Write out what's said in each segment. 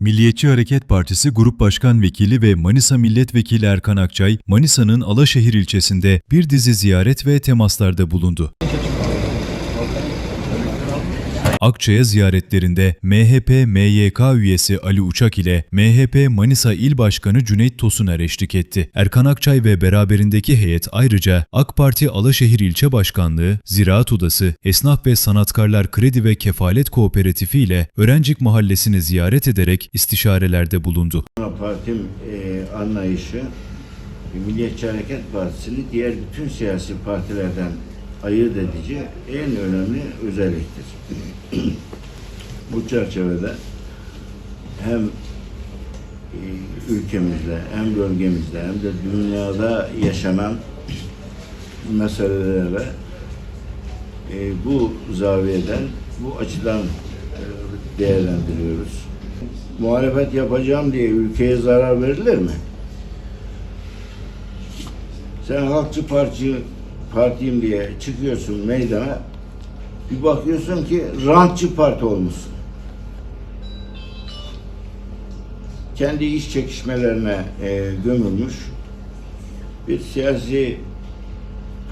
Milliyetçi Hareket Partisi Grup Başkan Vekili ve Manisa Milletvekili Erkan Akçay, Manisa'nın Alaşehir ilçesinde bir dizi ziyaret ve temaslarda bulundu. Akçay'a ziyaretlerinde MHP MYK üyesi Ali Uçak ile MHP Manisa İl Başkanı Cüneyt Tosuner eşlik etti. Erkan Akçay ve beraberindeki heyet ayrıca AK Parti Alaşehir İlçe Başkanlığı, Ziraat Odası, Esnaf ve Sanatkarlar Kredi ve Kefalet Kooperatifi ile Örencik Mahallesi'ni ziyaret ederek istişarelerde bulundu. Partim e, anlayışı Milliyetçi Hareket Partisi'ni diğer bütün siyasi partilerden ayırt edici en önemli özelliktir. Bu çerçevede hem e, ülkemizde hem bölgemizde hem de dünyada yaşanan meselelere e, bu zaviyeden, bu açıdan e, değerlendiriyoruz. Muhalefet yapacağım diye ülkeye zarar verilir mi? Sen halkçı parti, partiyim diye çıkıyorsun meydana, bir bakıyorsun ki rantçı parti olmuşsun. Kendi iş çekişmelerine e, gömülmüş bir siyasi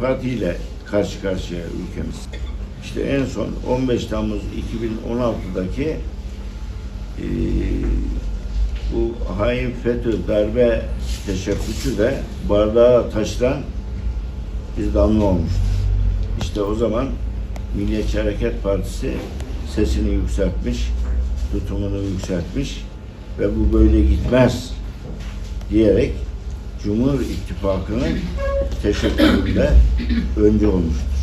partiyle karşı karşıya ülkemiz. İşte en son 15 Temmuz 2016'daki e, bu hain FETÖ darbe teşebbüsü de bardağa taşıran bir damla olmuştur. İşte o zaman Milliyetçi Hareket Partisi sesini yükseltmiş, tutumunu yükseltmiş ve bu böyle gitmez diyerek Cumhur İttifakı'nın teşekküründe önce olmuştur.